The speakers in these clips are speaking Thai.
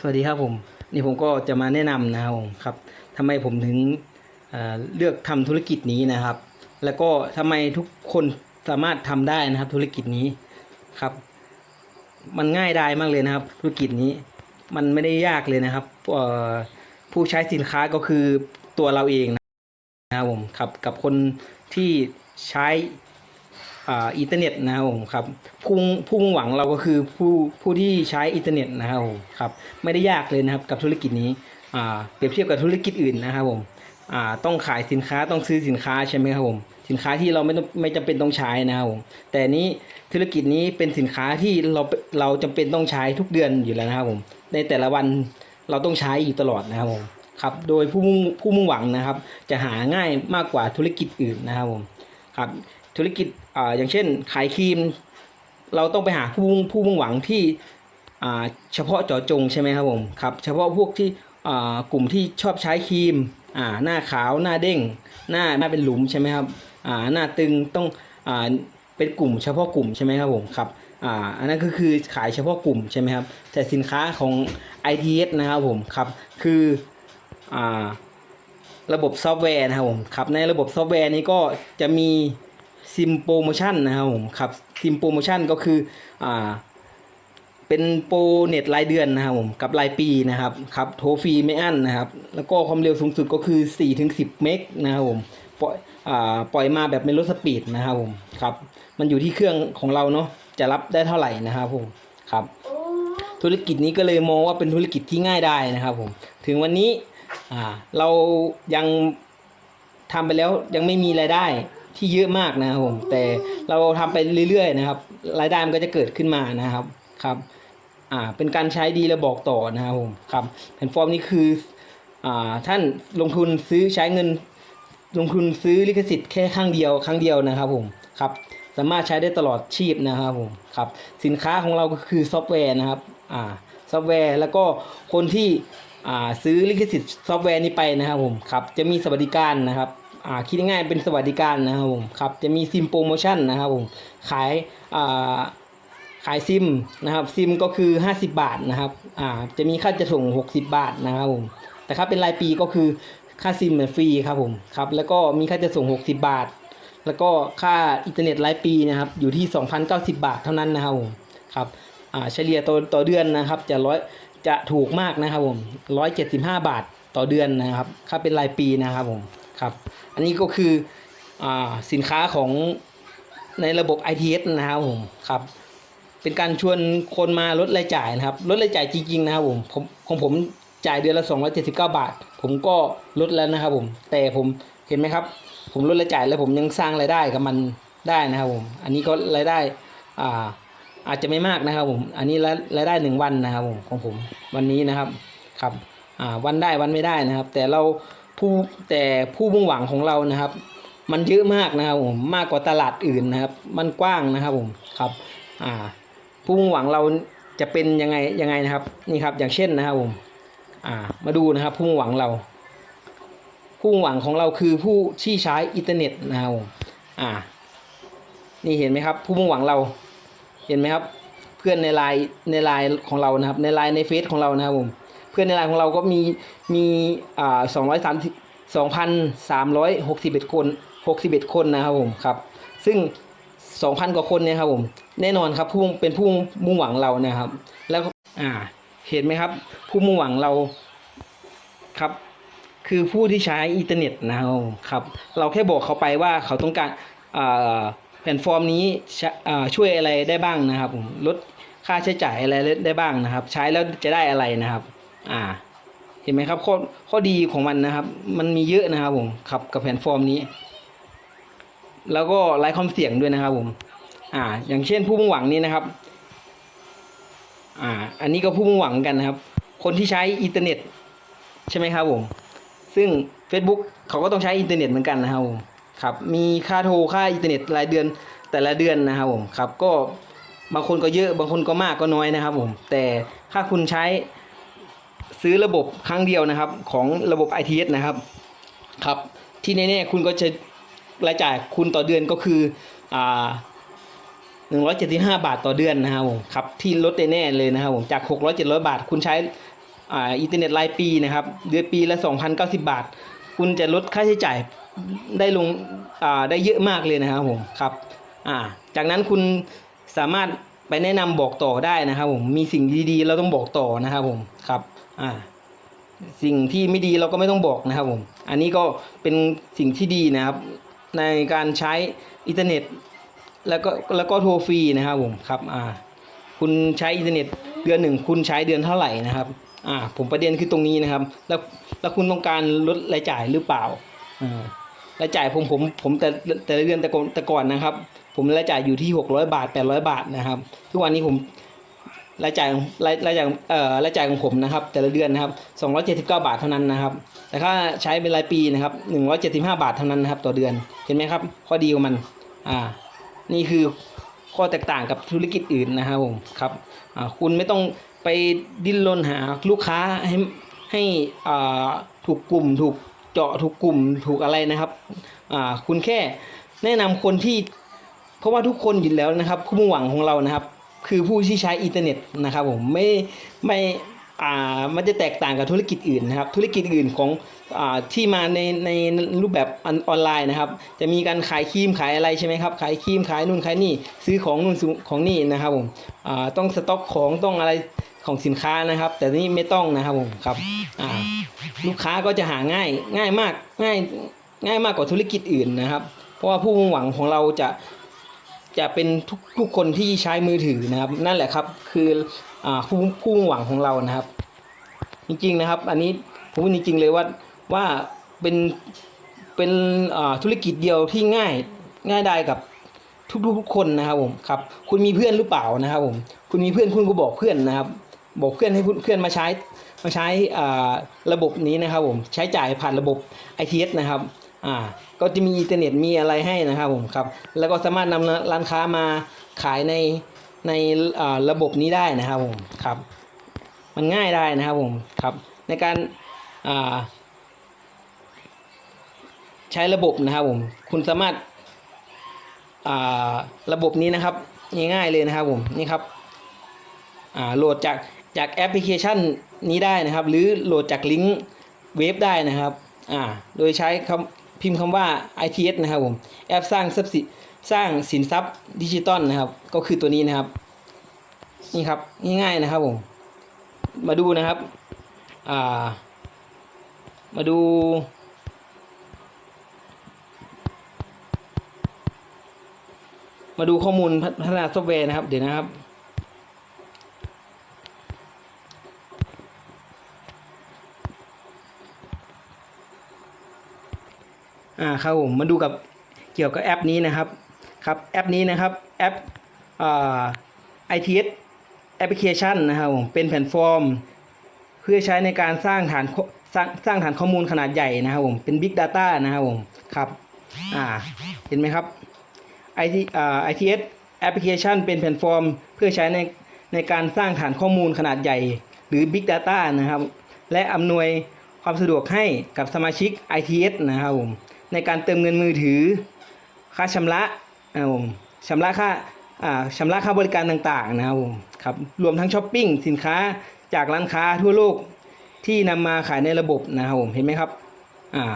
สวัสดีครับผมนี่ผมก็จะมาแนะนำนะครับผมครับทำไมผมถึงเเลือกทำธุรกิจนี้นะครับ แล้วก็ทำไมทุกคนสามารถทำได้นะครับ ธุรกิจนี้ครับ มันง่ายดายมากเลยนะครับ ธุรกิจนี้มันไม่ได้ยากเลยนะครับผู้ใช้สินค้าก็คือตัวเราเองนะครับผมครับกับคนที่ใช้ อินเทอร์เน็ตนะครับผมครับผู้ผู้มุ่งหวังเราก็คือผู้ผู้ที่ใช้อินเทอร์เน็ตนะครับผมครับไม่ได้ยากเลยนะครับกับธุรกิจนี้เปรียบเทียบกับธุรกิจอื่นนะครับผมต้องขายสินค้าต้องซื้อสินค้าใช่ไหมครับผมสินค้าที่เราไม่ต้องไม่จำเป็นต้องใช้นะครับผมแต่นี้ธุรกิจนี้เป็นสินค้าที่เราเราจำเป็นต้องใช้ทุกเดือนอยู่แล้วนะครับผมในแต่ละวันเราต้องใช้อยู่ตลอดนะครับผมครับโดยผู้มุ่งผู้มุ่งหวังนะครับ จะหาง่ายมากกว่าธุรกิจอื่นนะครับผมครับ ธุรกิจอ่าอย่างเช่น ขายครีม เราต้องไปหาผู้มุ่งผู้มุ่งหวังที่อ่าเฉพาะเจาะจงใช่ไหมครับผมครับเฉพาะพวกที่อ่ากลุ่มที่ชอบใช้ครีมอ่าหน้าขาวหน้าเด้ง หน้าหน้าเป็นหลุมใช่ไหมครับอ่าหน้าตึงต้องอ่าเป็นกลุ่มเฉพาะกลุ่มใช่ไหมครับผมครับอ่าอันนั้นก็คือขายเฉพาะกลุ่มใช่ไหมครับแต่สินค้าของ ITS นะครับผมครับคืออ่าระบบซอฟต์แวร์นะครับผมครับในระบบซอฟต์แวร์นี้ก็จะมี ซิมโปรโมชั่นนะครับผมครับซิมโปรโมชั่นก็คืออ่าเป็นโปรเน็ตรายเดือนนะครับผมกับรายปีนะครับครับโทรฟรีไม่อั้นนะครับ แล้วก็ความเร็วสูงสุดก็คือ4ถึง10 เมกนะครับผมปล่อยอ่าปล่อยมาแบบไม่ลดสปีดนะครับผมครับ มันอยู่ที่เครื่องของเราเนาะจะรับได้เท่าไหร่นะครับผมครับ ธุรกิจนี้ก็เลยมองว่าเป็นธุรกิจที่ง่ายได้นะครับผมถึงวันนี้อ่าเรายังทำไปแล้วยังไม่มีรายได้ ที่เยอะมากนะครับผมแต่เราทำไปเรื่อยๆนะครับ รายได้มันก็จะเกิดขึ้นมานะครับครับอ่าเป็นการใช้ดีและบอกต่อนะครับผมครับแพลตฟอร์มนี้คืออ่าท่านลงทุนซื้อใช้เงินลงทุนซื้อลิขสิทธิ์แค่ครั้งเดียวครั้งเดียวนะครับผมครับสามารถใช้ได้ตลอดชีพนะครับผมครับสินค้าของเราก็คือซอฟต์แวร์นะครับอ่าซอฟต์แวร์แล้วก็คนที่อ่าซื้อลิขสิทธิ์ซอฟต์แวร์นี้ไปนะครับผมครับจะมีสวัสดิการนะครับ อ่าคิดง่ายๆเป็นสวัสดิการนะครับผมครับจะมีซิมโปรโมชั่นนะครับผมขายอ่าขายซิมนะครับซิมก็คือ 50 บาทนะครับอ่าจะมีค่าจะส่ง 60 บาทนะครับผมแต่ถ้าเป็นรายปีก็คือค่าซิมเนี่ยฟรีครับผมครับแล้วก็มีค่าจะส่ง 60 บาท แล้วก็ค่าอินเทอร์เน็ตรายปีนะครับอยู่ที่ 2,090 บาทเท่านั้นนะครับผมครับอ่าเฉลี่ยต่อต่อเดือนนะครับจะร้อยจะถูกมากนะครับผม175 บาทต่อเดือนนะครับถ้าเป็นรายปีนะครับผม ครับ อันนี้ก็คืออสินค้าของในระบบ ITS นะครับผมครับ เป็นการชวนคนมาลดรายจ่ายนะครับลดรายจ่ายจริงๆนะครับผมผมของผมจ่ายเดือนละ 279 บาท ผมก็ลดแล้วนะครับผม แต่ผมเห็นไหมครับ ผมลดรายจ่ายแล้วผมยังสร้างรายได้กับมันได้นะครับผม อันนี้ก็รายได้อ่าอาจจะไม่มากนะครับผม อันนี้รายได้หนึ่งวันนะครับผมของผมวันนี้นะครับครับอ่าวันได้วันไม่ได้นะครับ แต่เรา ผู้แต่ผู้มุ่งหวังของเรานะครับ มันเยอะมากนะครับผมมากกว่าตลาดอื่นนะครับ มันกว้างนะครับผมครับอ่าผู้มุ่งหวังเราจะเป็นยังไงยังไงนะครับนี่ครับอย่างเช่นนะครับผมอ่ามาดูนะครับผู้มุ่งหวังเรา ผู้มุ่งหวังของเราคือผู้ที่ใช้อินเทอร์เน็ตนะครับผมอ่านี่เห็นไหมครับ ผู้มุ่งหวังเราเห็นไหมครับ เพื่อนในไลน์ในไลน์ของเรานะครับ ในไลน์ในเฟซของเรานะครับผม พื่อนในไลน์ของเราก็มีมีอ่าสองร้อยสามสองพันสามร้อยหกสิบเอ็ดคนหกสิบเอ็ดคนนะครับผมครับซึ่งสองพันกว่าคนเนี่ยครับผมแน่นอนครับผู้เป็นผู้มุ่งหวังเรานะครับ แล้วอ่าเห็นไหมครับ ผู้มุ่งหวังเราครับ คือผู้ที่ใช้อินเทอร์เน็ตนะครับครับ เราแค่บอกเขาไปว่าเขาต้องการอ่าแพลตฟอร์มนี้ช่วยอะไรได้บ้างนะครับ ลดค่าใช้จ่ายอะไรได้บ้างนะครับ ใช้แล้วจะได้อะไรนะครับ อ่า เห็นไหมครับ ข้อข้อดีของมันนะครับ มันมีเยอะนะครับผมครับกับแพลตฟอร์มนี้ แล้วก็ไร้ความเสี่ยงด้วยนะครับผม อ่า อย่างเช่นผู้มุ่งหวังนี้นะครับ อ่า อันนี้ก็ผู้มุ่งหวังเหมือนกันนะครับ คนที่ใช้อินเทอร์เน็ต ใช่ไหมครับผม ซึ่ง Facebook เขาก็ต้องใช้อินเทอร์เน็ตเหมือนกันนะครับผมครับ มีค่าโทรค่าอินเทอร์เน็ตรายเดือนแต่ละเดือนนะครับผมครับก็บางคนก็เยอะบางคนก็มากก็น้อยนะครับผม แต่ถ้าคุณใช้ ซื้อระบบครั้งเดียวนะครับ ของระบบ ITS นะครับ ครับ ที่แน่ๆคุณก็จะรายจ่ายคุณต่อเดือนก็คืออ่าหนึ่งร้อยเจ็ดสิบห้าบาทต่อเดือนนะครับผมครับที่ลดแน่ๆเลยนะครับผมจากหกร้อยเจ็ดร้อยบาท คุณใช้อ่าอินเทอร์เน็ตรายปีนะครับ เดือนปีละ2,090 บาท คุณจะลดค่าใช้จ่ายได้ลงอ่าได้เยอะมากเลยนะครับผมครับอ่าจากนั้นคุณสามารถไปแนะนำบอกต่อได้นะครับผมมีสิ่งดีๆ เราต้องบอกต่อนะครับผมครับ อ่าสิ่งที่ไม่ดีเราก็ไม่ต้องบอกนะครับผมอันนี้ก็เป็นสิ่งที่ดีนะครับ ในการใช้อินเทอร์เน็ต แล้วก็แล้วก็โทรฟรีนะครับผมครับอ่าคุณใช้อินเทอร์เน็ตเดือนหนึ่งคุณใช้เดือนเท่าไหร่นะครับอ่าผมประเด็นคือตรงนี้นะครับ แล้วแล้วคุณต้องการลดรายจ่ายหรือเปล่าอ่ารายจ่ายผมผมผมแต่แต่ละเดือนแต่ก่อนแต่ก่อนนะครับ ผมรายจ่ายอยู่ที่ 600 บาท 800 บาทนะครับ ทุกวันนี้ผม รายจ่ายของรายรายจ่ายเอ่อรายจ่ายของผมนะครับ แต่ละเดือนนะครับ279 บาทเท่านั้นนะครับ แต่ถ้าใช้เป็นรายปีนะครับ175 บาทเท่านั้นนะครับ ต่อเดือนเห็นไหมครับ ข้อดีของมันอ่านี่คือข้อแตกต่างกับธุรกิจอื่นนะครับผมครับอ่าคุณไม่ต้องไปดิ้นรนหาลูกค้าให้ให้อ่าถูกกลุ่ม ถูกเจาะถูกกลุ่มถูกอะไรนะครับอ่าคุณแค่แนะนำคนที่ เพราะว่าทุกคนอยู่แล้วนะครับคู่มุ่งหวังของเรานะครับ คือผู้ที่ใช้อินเทอร์เน็ตนะครับผมไม่ไม่อ่ามันจะแตกต่างกับธุรกิจอื่นนะครับ ธุรกิจอื่นของอ่าที่มาในในรูปแบบออนไลน์นะครับ จะมีการขายครีมขายอะไรใช่ไหมครับ ขายครีมขายนู่นขายนี่ซื้อของนู่นของนี่นะครับผมอ่าต้องสต็อกของต้องอะไรของสินค้านะครับ แต่นี่ไม่ต้องนะครับผมครับอ่าลูกค้าก็จะหาง่ายง่ายมากง่ายง่ายมากกว่าธุรกิจอื่นนะครับ เพราะว่าผู้มุ่งหวังของเราจะ จะเป็นทุกทุกคนที่ใช้มือถือนะครับ นั่นแหละครับคืออผู้ผู้หวังของเรานะครับ จริงๆนะครับ อันนี้ผมพูดจริงๆเลยว่าว่าเป็นเป็นธุรกิจเดียวที่ง่ายง่ายได้กับทุกๆทุกคนนะครับผมครับ คุณมีเพื่อนหรือเปล่านะครับผมคุณมีเพื่อนคุณก็บอกเพื่อนนะครับ บอกเพื่อนให้เพื่อนมาใช้มาใช้ระบบนี้นะครับผมใช้จ่ายผ่านระบบ ITS นะครับ อ่าก็จะมีอินเทอร์เน็ตมีอะไรให้นะครับผมครับ แล้วก็สามารถนำร้านค้ามาขายในในระบบนี้ได้นะครับผมครับ มันง่ายได้นะครับผมครับ ในการใช้ระบบนะครับผมคุณสามารถาระบบนี้นะครับง่ายๆเลยนะครับผมนี่ครับโหลดจากจากแอปพลิเคชันนี้ได้นะครับ หรือโหลดจากลิงก์เว็บได้นะครับ อ่า โดยใช้คำ พิมพ์คำว่า ITS นะครับผมแอปสร้างทรัพย์สินสร้างสินทรัพย์ดิจิตอลนะครับ ก็คือตัวนี้นะครับ นี่ครับง่ายๆนะครับผมมาดูนะครับอ่ามาดู มาดูข้อมูลพัฒนาซอฟต์แวร์นะครับ เดี๋ยวนะครับ อ่าครับผมมาดูกับเกี่ยวกับแอปนี้นะครับครับแอปนี้นะครับแอปอ่า ITS แอปพลิเคชันนะครับผมเป็นแพลตฟอร์ม เพื่อใช้ในการสร้างฐานสร้างสร้างฐานข้อมูลขนาดใหญ่นะครับผมเป็น Big Data นะครับผมครับอ่าเห็นไหมครับ IT อ่า ITS แอปพลิเคชันเป็นแพลตฟอร์ม เพื่อใช้ในในการสร้างฐานข้อมูลขนาดใหญ่ หรือ Big Data นะครับ และอำนวยความสะดวกให้กับสมาชิก ITS นะครับผม ในการเติมเงินมือถือ ค่าชำระนะครับผมชำระค่าอ่าชำระค่าบริการต่างๆนะครับผมครับรวมทั้งช้อปปิ้งสินค้าจากร้านค้าทั่วโลกที่นำมาขายในระบบนะครับผมเห็นไหมครับอ่า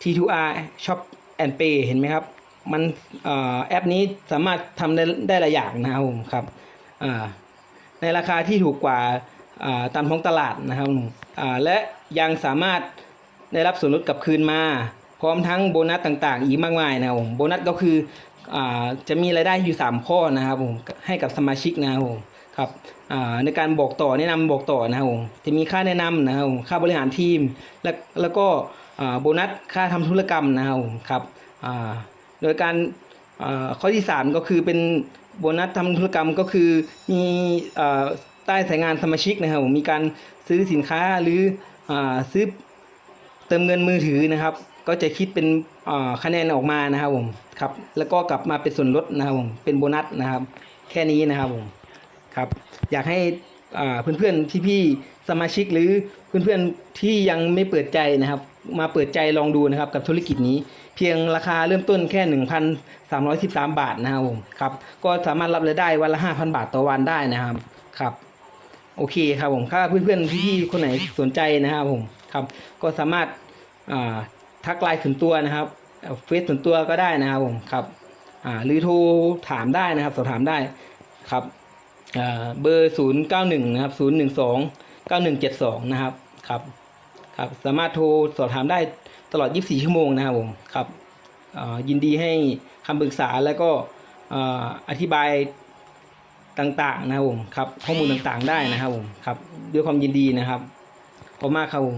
T2R Shop and Pay เห็นไหมครับ มันอแอปนี้สามารถทำได้ได้หลายอย่างนะครับผมครับอ่าในราคาที่ถูกกว่าอ่าตามท้องตลาดนะครับอ่าและยังสามารถได้รับส่วนลดกลับคืนมา พร้อมทั้งโบนัสต่างๆ อีกมากมายนะครับผมโบนัสก็คืออจะมีรายได้อยู่ 3 ข้อนะครับผมให้กับสมาชิกนะครับผมครับในการบอกต่อแนะนำบอกต่อนะครับผมจะมีค่าแนะนำนะครับผมค่าบริหารทีม และแล้วก็อ่าโบนัสค่าทำธุรกรรมนะครับผมครับโดยการข้อที่ 3 ก็คือเป็นโบนัสทำธุรกรรมก็คือมีอใต้สายงานสมาชิกนะครับผมมีการซื้อสินค้าหรืออซื้อเติมเงินมือถือนะครับ ก็จะคิดเป็นคะแนนออกมานะครับผมครับแล้วก็กลับมาเป็นส่วนลดนะครับผมเป็นโบนัสนะครับ แค่นี้นะครับผมครับ อยากให้เพื่อนๆพี่ๆสมาชิกหรือเพื่อนๆที่ยังไม่เปิดใจนะครับ มาเปิดใจลองดูนะครับกับธุรกิจนี้ เพียงราคาเริ่มต้นแค่ 1,313 บาทนะครับผมครับก็สามารถรับรายได้วันละ 5,000 บาทต่อวันได้นะครับครับโอเคครับผมถ้าเพื่อนๆพี่ๆคนไหนสนใจนะครับผมครับก็สามารถ ทักไลน์ส่วนตัวนะครับเฟซส่วนตัวก็ได้นะครับผมครับอ่าหรือโทรถามได้นะครับ สอบถามได้ครับอ่าเบอร์ศูนย์เก้าหนึ่งนะครับศูนย์หนึ่งสองเก้าหนึ่งเจ็ดสองนะครับครับครับสามารถโทรสอบถามได้ตลอด 24 ชั่วโมงนะครับผมครับยินดีให้คำปรึกษาแล้วก็อธิบายต่างๆนะครับผมครับข้อมูลต่างๆได้นะครับผมครับด้วยความยินดีนะครับขอบมากครับผม